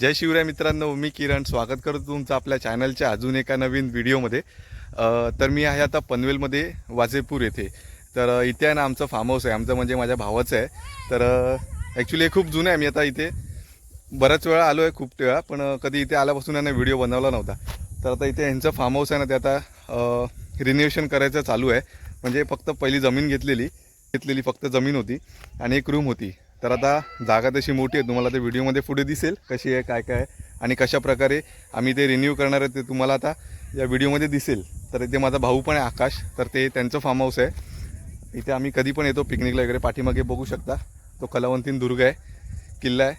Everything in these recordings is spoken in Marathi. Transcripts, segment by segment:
जय शिवराय मित्रांनो मी किरण. स्वागत करतो तुमचं आपल्या चॅनलच्या अजून एका नवीन व्हिडिओमध्ये तर मी आहे आता पनवेलमध्ये वाजेपूर येथे. तर इथे आहे ना आमचं फार्म हाऊस आहे. आमचं म्हणजे माझ्या भावाचं आहे. तर ॲक्च्युली हे खूप जुनं आहे. मी आता इथे बऱ्याच वेळा आलो आहे खूप वेळा. पण कधी इथे आल्यापासून यांना व्हिडिओ बनवला नव्हता. तर आता इथे यांचं फार्म हाऊस आहे ना ते आता रिनोव्हेशन करायचं चालू आहे. म्हणजे फक्त पहिली जमीन घेतलेली. घेतलेली फक्त जमीन होती. आणि एक रूम होती. तर आता जागा तशी मोठी आहे तुम्हाला ते व्हिडिओमध्ये पुढे दिसेल कशी आहे काय काय आहे आणि कशा प्रकारे आम्ही ते रिन्यू करणार आहे ते तुम्हाला आता या व्हिडिओमध्ये दिसेल. तर इथे माझा भाऊ पण आहे आकाश तर ते त्यांचं फार्म हाऊस आहे. इथे आम्ही कधी पण येतो पिकनिकला वगैरे पाठीमागे बघू शकता. तो कलावंतीन दुर्ग आहे किल्ला आहे.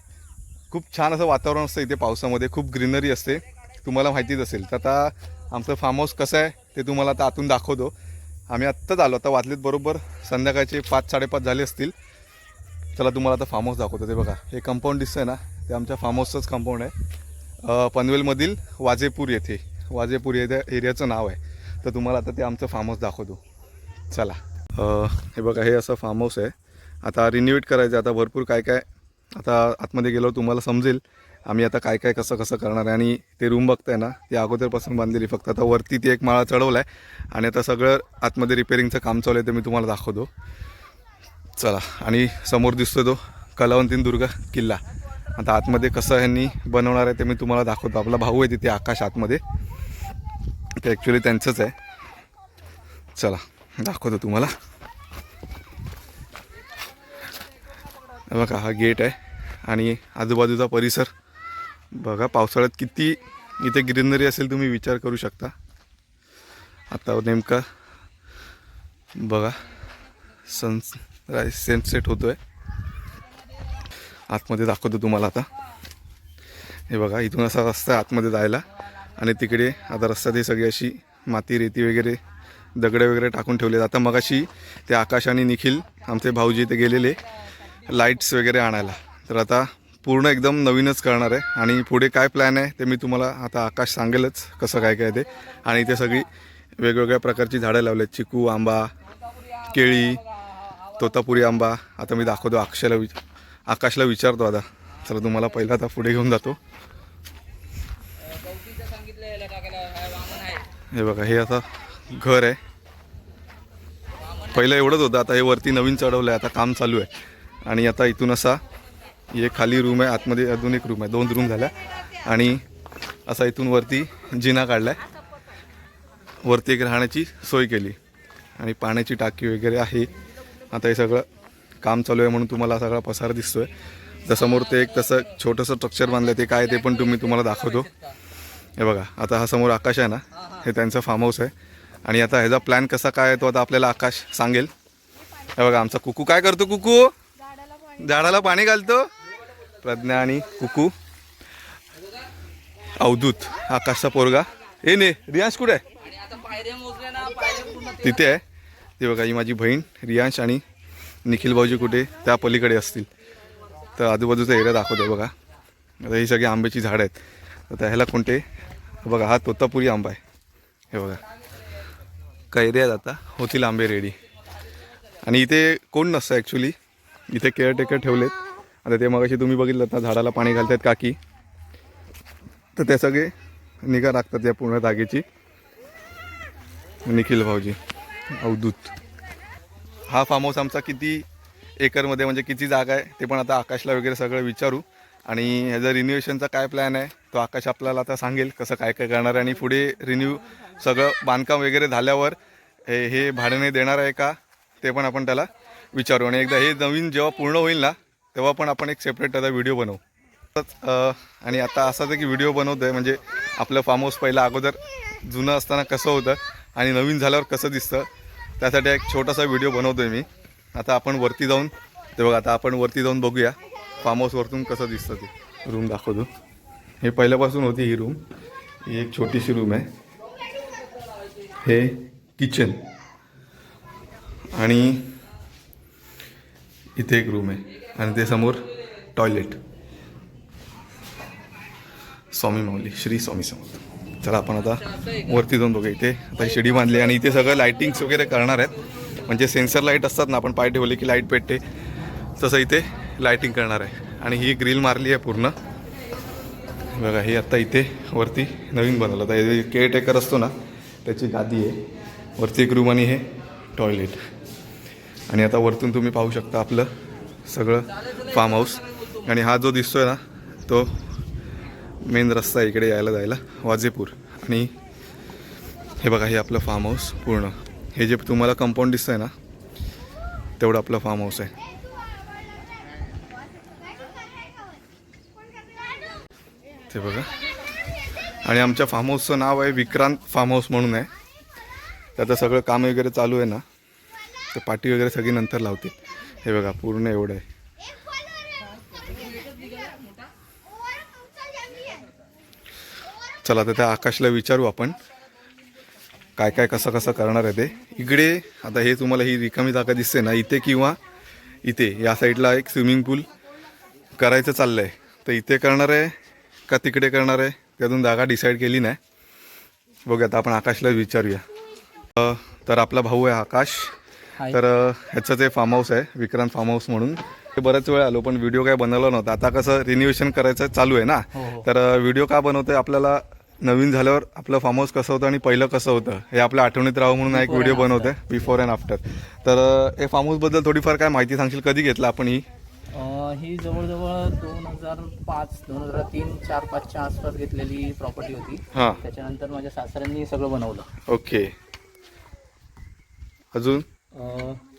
खूप छान असं वातावरण असतं इथे पावसामध्ये खूप ग्रीनरी असते. तुम्हाला माहितीच असेल. तर आता आमचं फार्म हाऊस कसं आहे ते तुम्हाला आता आतून दाखवतो. आम्ही आत्ताच आलो आता वाचलीत बरोबर संध्याकाळचे पाच साडेपाच झाले असतील. चला तुम्हाला आता फार्म हाऊस दाखवतो. ते बघा हे कंपाऊंड दिसतंय ना ते आमच्या फार्म हाऊसचंच कंपाऊंड आहे पनवेलमधील वाजेपूर येथे. वाजेपूर येथे एरियाचं नाव आहे. तर तुम्हाला आता ते आमचं फार्म हाऊस दाखवतो. चला. हे बघा हे असं फार्म हाऊस आहे. आता रिन्युएट करायचं आहे. आता भरपूर काय काय आता आतमध्ये गेलो तुम्हाला समजेल आम्ही आता काय काय कसं कसं करणार आहे. आणि ते रूम बघताय ना ते अगोदरपासून बांधलेली फक्त. आता वरती ती एक माळा चढवला आहे आणि आता सगळं आतमध्ये रिपेरिंगचं काम चालू आहे ते मी तुम्हाला दाखवतो. चला आणि समोर दिसतो तो कलावंतीनदुर्ग किल्ला. आता आतमध्ये कसं ह्यांनी बनवणार आहे ते मी तुम्हाला दाखवतो. आपला भाऊ आहे तिथे आकाश आतमध्ये. ते ॲक्च्युली त्यांचंच आहे. चला दाखवतो तुम्हाला. बघा हा गेट आहे. आणि आजूबाजूचा परिसर. बघा पावसाळ्यात किती इथे ग्रीनरी असेल तुम्ही विचार करू शकता. आता नेमका बघा सन सेट होतो आहे आतमध्ये दाखवतो तुम्हाला आता. हे बघा इथून असा रस्ता आहे आतमध्ये जायला. आणि तिकडे आता रस्त्यात ही सगळी अशी माती रेती वगैरे दगडे वगैरे टाकून ठेवले आता मगाशी ते आकाश आणि निखिल आमचे भाऊजी ते गेलेले लाईट्स वगैरे आणायला. तर आता पूर्ण एकदम नवीनच करणार आहे. आणि पुढे काय प्लॅन आहे ते मी तुम्हाला आता आकाश सांगेलच कसं काय काय ते. आणि इथे सगळी वेगवेगळ्या प्रकारची झाडं लावली आहेत चिकू आंबा केळी तोतापुरी आंबा. आता मी दाखवतो अक्षयला विच आकाशला विचारतो आता. चला तुम्हाला पहिला आता पुढे घेऊन जातो. हे बघा हे आता घर आहे. पहिलं एवढंच होतं. आता हे वरती नवीन चढवलं आहे आता काम चालू आहे. आणि आता इथून असा हे खाली रूम आहे. आतमध्ये अजून एक रूम आहे. दोन रूम झाल्या. आणि असा इथून वरती जिना काढला आहे वरती एक राहण्याची सोय केली. आणि पाण्याची टाकी वगैरे आहे. आता हे सगळं काम चालू आहे म्हणून तुम्हाला सगळा पसारा दिसतोय. तर समोर ते एक तसं छोटंसं स्ट्रक्चर बांधलं ते काय ते पण तुम्ही तुम्हाला दाखवतो. हे बघा आता हा समोर आकाश आहे ना हे त्यांचं फार्म हाऊस आहे. आणि आता ह्याचा प्लॅन कसा काय आहे तो आता आपल्याला आकाश सांगेल. हे बघा आमचा कुकू काय करतो कुकू? झाडाला पाणी घालतो. प्रज्ञा आणि कुकू. अवधूत आकाशचा पोरगा. ए ने रियांश कुठे आहे? तिथे आहे. ते बघा ही माझी बहीण रियांश आणि निखिल भाऊजी कुठे त्या पलीकडे असतील. तर आजूबाजूचा एरिया दाखवतो बघा. आता ही सगळी आंब्याची झाडं आहेत. आता ह्याला कोणते? बघा हा तोतापुरी आंबा आहे. हे बघा. कैऱ्यात आता. होतील आंबे रेडी आणि इथे कोण नसतं ॲक्च्युली इथे केअरटेकर ठेवलेत. आता ते मगाशी तुम्ही बघितलं ना झाडाला पाणी घालतात काकी. तर ते सगळे निगा राखतात या पूर्ण जागेची. निखिल भाऊजी. अवधूत. हा फार्म हाऊस आमचा किती एकरमध्ये म्हणजे किती जागा आहे ते पण आता आकाशला वगैरे सगळं विचारू. आणि ह्याचा रिन्युएशनचा काय प्लॅन आहे तो आकाश आपल्याला आता सांगेल कसं काय काय करणार आहे. आणि पुढे रिन्यू सगळं बांधकाम वगैरे झाल्यावर हे हे भाड्याने देणार आहे का ते पण आपण त्याला विचारू. आणि एकदा हे नवीन जेव्हा पूर्ण होईल ना तेव्हा पण आपण एक सेपरेट त्याचा व्हिडिओ बनवू. आणि आता असं आहे की व्हिडिओ बनवतो आहे म्हणजे आपलं फार्म हाऊस पहिलं अगोदर जुनं असताना कसं होतं आणि नवीन झाल्यावर कसं दिसतं त्यासाठी एक छोटासा व्हिडिओ बनवतो आहे मी. आता आपण वरती जाऊन ते बघा आता आपण वरती जाऊन बघूया फार्म हाऊसवरतून कसं दिसतं ते. रूम दाखवतो. हे पहिल्यापासून होती ही रूम ही एक छोटीशी रूम आहे. हे किचन आणि इथे एक रूम आहे. आणि ते समोर टॉयलेट स्वामी माऊली श्री स्वामी समर्थ. चला आपण आता वरती जाऊन बघूया. इथे आता शिडी बांधली आणि इथे सगळं लाईटिंग्स वगैरे करणार आहेत. म्हणजे सेन्सर लाइट असतात ना आपण पाय ठेवले की लाइट पेटते. तसं इथे लाईटिंग करणार आहे. आणि ही ग्रिल मारली आहे पूर्ण. बघा हे आत्ता इथे वरती नवीन बनवलं. आता हे केअरटेकर असतो ना त्याची गादी आहे. वरती एक रूम आणि हे टॉयलेट आणि आता वरतून तुम्ही पाहू शकता आपलं सगळं फार्म हाऊस आणि हा जो दिसतोय ना तो मेन रस्ता इकडे यायला जायला वाजेपूर. आणि हे बघा हे आपलं फार्म हाऊस पूर्ण. हे जे तुम्हाला कंपाऊंड दिसतंय ना तेवढं आपलं फार्म हाऊस आहे. ते बघा. आणि आमच्या फार्म हाऊसचं नाव आहे विक्रांत फार्म हाऊस म्हणून आहे. त्याचं सगळं काम वगैरे चालू आहे ना. तर पाठी वगैरे सगळी नंतर लावतील. हे बघा पूर्ण एवढं आहे. चला तर त्या आकाशला विचारू आपण. काय काय कसं कसं करणार आहे ते. इकडे आता हे तुम्हाला ही रिकामी जागा दिसते ना इथे किंवा इथे. या साईडला एक स्विमिंग पूल करायचं चाललं आहे तर इथे करणार आहे का तिकडे करणार आहे? ते अजून जागा डिसाईड केली नाही. बघूया आता आपण आकाशला विचारूया. तर आपला भाऊ आहे आकाश. तर ह्याचं ते फार्म हाऊस आहे विक्रांत फार्म हाऊस म्हणून. बऱ्याच वेळ आलो पण व्हिडिओ काय बनवला नव्हता. आता कसं रिन्युएशन करायचं चालू आहे ना हो, हो. तर व्हिडिओ का बनवतोय आपल्याला नवीन झाल्यावर आपलं फार्म हाऊस कसं होतं आणि पहिलं कसं होतं हे आपल्या आठवणीत राहावं म्हणून एक व्हिडिओ बनवतोय बिफोर अँड आफ्टर तर हे फार्म हाऊसबद्दल थोडीफार काय माहिती सांगशील? कधी घेतलं आपण ही? ही जवळजवळ दोन हजार पाच दोन हजार तीन चार पाचच्या आसपास घेतलेली प्रॉपर्टी होती. हां. त्याच्यानंतर माझ्या सासऱ्यांनी सगळं बनवलं. ओके अजून?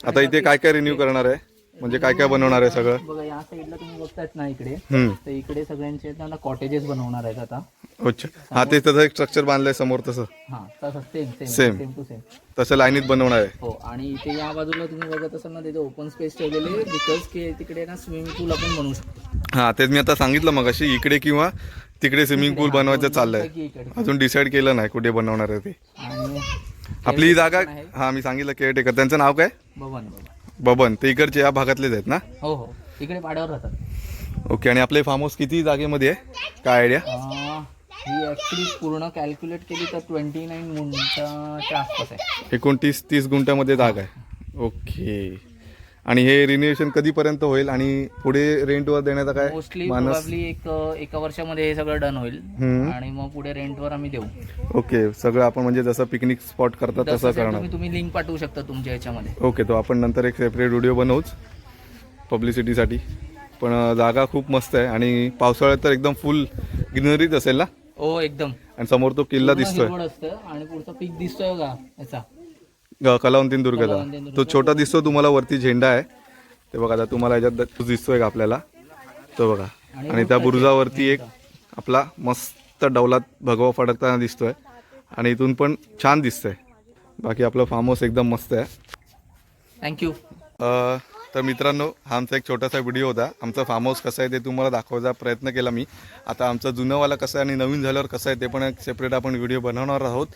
आता इथे काय काय रिन्यू करणार आहे? म्हणजे काय काय बनवणार आहे सगळं? बघा या साईडला तुम्ही बघतायत ना इकडे. हम्म. तर इकडे सगळ्यांचे ना कॉटेजेस बनवणार आहेत आता. अच्छा. हा ते त्याचं एक स्ट्रक्चर बांधलंय समोर तसं. हा तसं same same Same. Same to same तसं लाईनीत बनवणार आहे. हो आणि इथे या बाजूला तुम्ही बघत असाल ना तिथे ओपन स्पेस ठेवलेले बिकॉज की तिकडे ना स्विमिंग पूल आपण बनवू शकतो. हा तेच मी आता सांगितलं मग अशी इकडे किंवा तिकडे स्विमिंग पूल बनवायचं चाललंय. इकडे. अजून डिसाईड केलं नाही कुठे बनवणार आहे ते. आणि आपली ही जागा. हा मी सांगितलं केअरटेकर त्यांचं नाव काय? बबन ते इकडचे या भागातलेच आहेत ना? हो हो. इकडे पाड्यावर राहतात. ओके आणि आपले फार्म हाऊस किती जागेमध्ये आहे? काय आयडिया अं, ही ऍक्च्युली पूर्ण कॅल्क्युलेट केली तर ट्वेंटी नाईन गुंठाच्या आसपास आहे. एकोणतीस तीस गुंठ्यामध्ये जागा आहे. ओके. आणि हे रिन्युएशन कधीपर्यंत होईल आणि पुढे रेंटवर देण्याचा काय मोस्टली मानस प्रोबॅबली एक एका वर्षामध्ये हे सगळं डन होईल. हम्म. आणि मग पुढे रेंटवर आम्ही देऊ. ओके सगळं आपण म्हणजे जसं पिकनिक स्पॉट करतात तसं तसं करणार. तुम्ही तुम्ही लिंक पाठवू शकता तुमच्या याच्यामध्ये. ओके तो आपण नंतर एक सेपरेट व्हिडिओ बनवूच पब्लिसिटीसाठी पण अं, जागा खूप मस्त आहे आणि पावसाळ्यात तर एकदम फुल ग्रीनरीच असेल ना? हो एकदम. आणि समोर तो किल्ला पूर्ण दिसतोय. हिरवळ असतं आणि पुढचा पीक दिसतोय का याचा. ग- कलावंतीन दुर्गचा कलावंतीन तो छोटा दिसतो तुम्हाला वरती झेंडा आहे. ते बघा आता तुम्हाला याच्यात तो दिसतोय का आपल्याला? तो बघा. आणि आणि त्या बुरुजावरती एक आपला मस्त डौलात भगवा फडकताना दिसतोय. आणि इथून पण छान दिसतंय. बाकी आपलं फार्म हाऊस एकदम मस्त आहे. थँक्यू अ, तर मित्रांनो हा आमचा एक छोटासा व्हिडिओ होता. आमचं फार्म हाऊस कसं आहे ते तुम्हाला दाखवायचा प्रयत्न केला मी. आता आमचं जुनंवाला कसं आहे आणि नवीन झाल्यावर कसं आहे ते पण एक सेपरेट आपण व्हिडिओ बनवणार आहोत.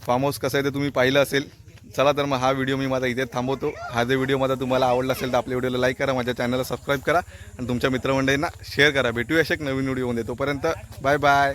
फार्म हाऊस कसं आहे ते तुम्ही पाहिलं असेल. चला तर मग हा व्हिडिओ मी माझा इथे थांबवतो. हा जर व्हिडिओ माझा तुम्हाला आवडला असेल तर आपल्या व्हिडिओला लाईक करा माझ्या चॅनलला सबस्क्राईब करा आणि तुमच्या मित्रमंडळींना शेअर करा. भेटूया अशा एक नवीन व्हिडिओ देतोपर्यंत बाय बाय